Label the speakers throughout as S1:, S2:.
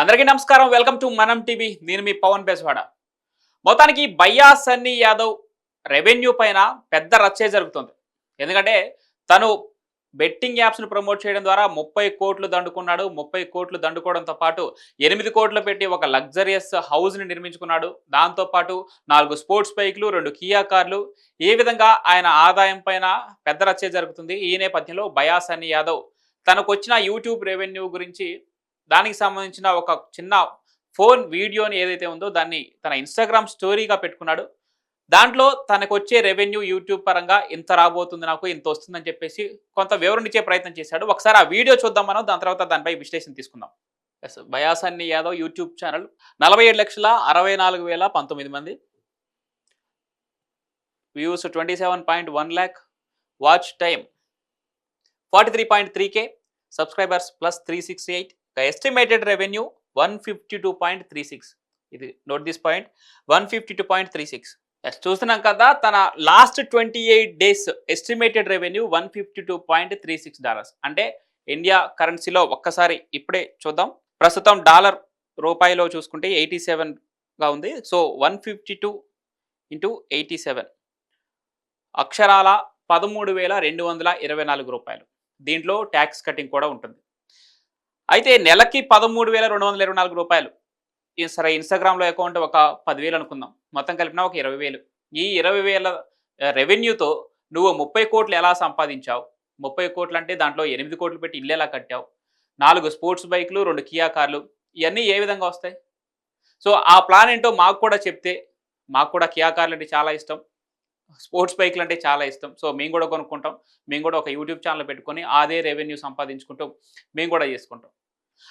S1: అందరికీ నమస్కారం. Welcome to Manam TV. నేను మీ పవన్ బెస్వాడ. మొత్తానికి బయ్యా సన్నీ యాదవ్ రెవెన్యూ పైన పెద్ద రచ్చే జరుగుతుంది. ఎందుకంటే తను బెట్టింగ్ యాప్స్ను ప్రమోట్ చేయడం ద్వారా ముప్పై కోట్లు దండుకున్నాడు. ముప్పై కోట్లు దండుకోవడంతో పాటు ఎనిమిది కోట్లు పెట్టి ఒక లగ్జరియస్ హౌస్ని నిర్మించుకున్నాడు. దాంతోపాటు నాలుగు స్పోర్ట్స్ బైక్లు రెండు కియా కార్లు. ఏ విధంగా ఆయన ఆదాయం పైన పెద్ద రచ్చే జరుగుతుంది. ఈ నేపథ్యంలో బయా సన్నీ యాదవ్ తనకు వచ్చిన యూట్యూబ్ రెవెన్యూ గురించి దానికి సంబంధించిన ఒక చిన్న ఫోన్ వీడియోని ఏదైతే ఉందో దాన్ని తన ఇన్స్టాగ్రామ్ స్టోరీగా పెట్టుకున్నాడు. దాంట్లో తనకు వచ్చే రెవెన్యూ యూట్యూబ్ పరంగా ఇంత రాబోతుంది నాకు ఇంత వస్తుందని చెప్పేసి కొంత వివరణ ఇచ్చే ప్రయత్నం చేశాడు. ఒకసారి ఆ వీడియో చూద్దాం మనం దాని తర్వాత దానిపై విశ్లేషణ తీసుకుందాం. ఎస్ బయాసన్ని యాదవ్ యూట్యూబ్ ఛానల్ నలభై ఏడు లక్షల అరవై నాలుగు వేల పంతొమ్మిది మంది. Views twenty seven point one lakh. Watch time forty three point three K. Subscribers plus three six eight. Estimated revenue one fifty two point three six ఇది note this point one fifty two point three six చూస్తున్నాం కదా తన last twenty eight days estimated revenue one fifty two point three six dollars అంటే India కరెన్సీలో ఒక్కసారి ఇప్పుడే చూద్దాం. ప్రస్తుతం డాలర్ రూపాయిలో చూసుకుంటే ఎయిటీ సెవెన్గా ఉంది. So one fifty two into eighty seven అక్షరాల పదమూడు వేల రెండు వందల ఇరవై నాలుగు రూపాయలు. దీంట్లో ట్యాక్స్ కటింగ్ కూడా ఉంటుంది. అయితే నెలకి పదమూడు వేల రెండు వందల ఇరవై నాలుగు రూపాయలు. సరే ఇన్స్టాగ్రామ్లో అకౌంట్ ఒక పదివేలు అనుకుందాం. మొత్తం కలిపినా ఒక ఇరవై వేలు. ఈ ఇరవై వేల రెవెన్యూతో నువ్వు ముప్పై కోట్లు ఎలా సంపాదించావు? ముప్పై కోట్లు అంటే దాంట్లో ఎనిమిది కోట్లు పెట్టి ఇల్లు ఎలా కట్టావు? నాలుగు స్పోర్ట్స్ బైక్లు రెండు కియా కార్లు ఇవన్నీ ఏ విధంగా వస్తాయి? సో ఆ ప్లాన్ ఏంటో మాకు కూడా చెప్తే మాకు కూడా కియా కార్లు అంటే చాలా ఇష్టం. స్పోర్ట్స్ బైక్లు అంటే చాలా ఇష్టం. సో మేము కూడా కొనుక్కుంటాం. మేము కూడా ఒక యూట్యూబ్ ఛానల్ పెట్టుకొని అదే రెవెన్యూ సంపాదించుకుంటూ మేము కూడా చేసుకుంటాం.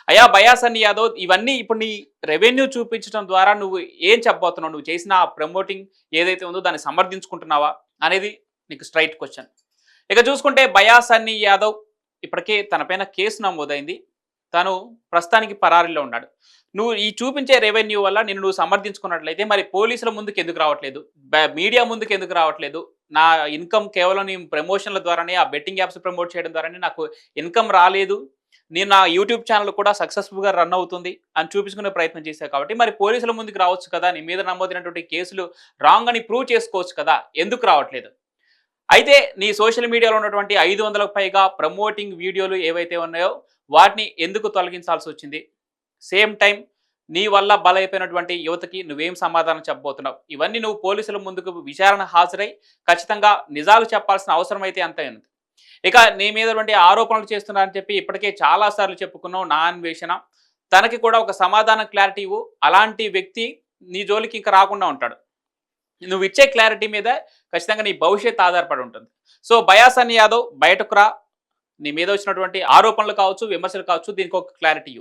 S1: అయ్యా బయాసన్ యాదవ్ ఇవన్నీ ఇప్పుడు నీ రెవెన్యూ చూపించడం ద్వారా నువ్వు ఏం చెప్పబోతున్నావు? నువ్వు చేసిన ఆ ప్రమోటింగ్ ఏదైతే ఉందో దాన్ని సమర్థించుకుంటున్నావా? అనేది నీకు స్ట్రైట్ క్వశ్చన్. ఇక చూసుకుంటే బయాసన్ని యాదవ్ ఇప్పటికే తనపైన కేసు నమోదైంది. తను ప్రస్తుతానికి పరారీలో ఉన్నాడు. నువ్వు ఈ చూపించే రెవెన్యూ వల్ల నిన్ను నువ్వు సమర్థించుకున్నట్లయితే మరి పోలీసుల ముందుకు ఎందుకు రావట్లేదు? మీడియా ముందుకు ఎందుకు రావట్లేదు? నా ఇన్కమ్ కేవలం నీ ప్రమోషన్ల ద్వారానే ఆ బెట్టింగ్ యాప్స్ ప్రమోట్ చేయడం ద్వారానే నాకు ఇన్కమ్ రాలేదు. నేను నా యూట్యూబ్ ఛానల్ కూడా సక్సెస్ఫుల్గా రన్ అవుతుంది అని చూపించుకునే ప్రయత్నం చేశాను కాబట్టి మరి పోలీసుల ముందుకు రావచ్చు కదా? నీ మీద నమోదైనటువంటి కేసులు రాంగ్ అని ప్రూవ్ చేసుకోవచ్చు కదా? ఎందుకు రావట్లేదు? అయితే నీ సోషల్ మీడియాలో ఉన్నటువంటి ఐదు వందలకు పైగా ప్రమోటింగ్ వీడియోలు ఏవైతే ఉన్నాయో వాటిని ఎందుకు తొలగించాల్సి వచ్చింది? సేమ్ టైం నీ వల్ల బలైపోయినటువంటి యువతకి నువ్వేం సమాధానం చెప్పబోతున్నావు? ఇవన్నీ నువ్వు పోలీసుల ముందుకు విచారణ హాజరై ఖచ్చితంగా నిజాలు చెప్పాల్సిన అవసరం అయితే అంత ఉంది ఇక నీ మీద ఆరోపణలు ఆరోపణలు చేస్తున్నారని చెప్పి ఇప్పటికే చాలాసార్లు చెప్పుకున్నావు నా అన్వేషణ. తనకి కూడా ఒక సమాధానం క్లారిటీ ఇవ్వు. అలాంటి వ్యక్తి నీ జోలికి ఇంకా రాకుండా ఉంటాడు. నువ్వు ఇచ్చే క్లారిటీ మీద ఖచ్చితంగా నీ భవిష్యత్ ఆధారపడి ఉంటుంది. సో బయాసన్ యాదవ్ బయటకు రా. నీ మీద వచ్చినటువంటి ఆరోపణలు కావచ్చు విమర్శలు కావచ్చు దీనికి ఒక క్లారిటీ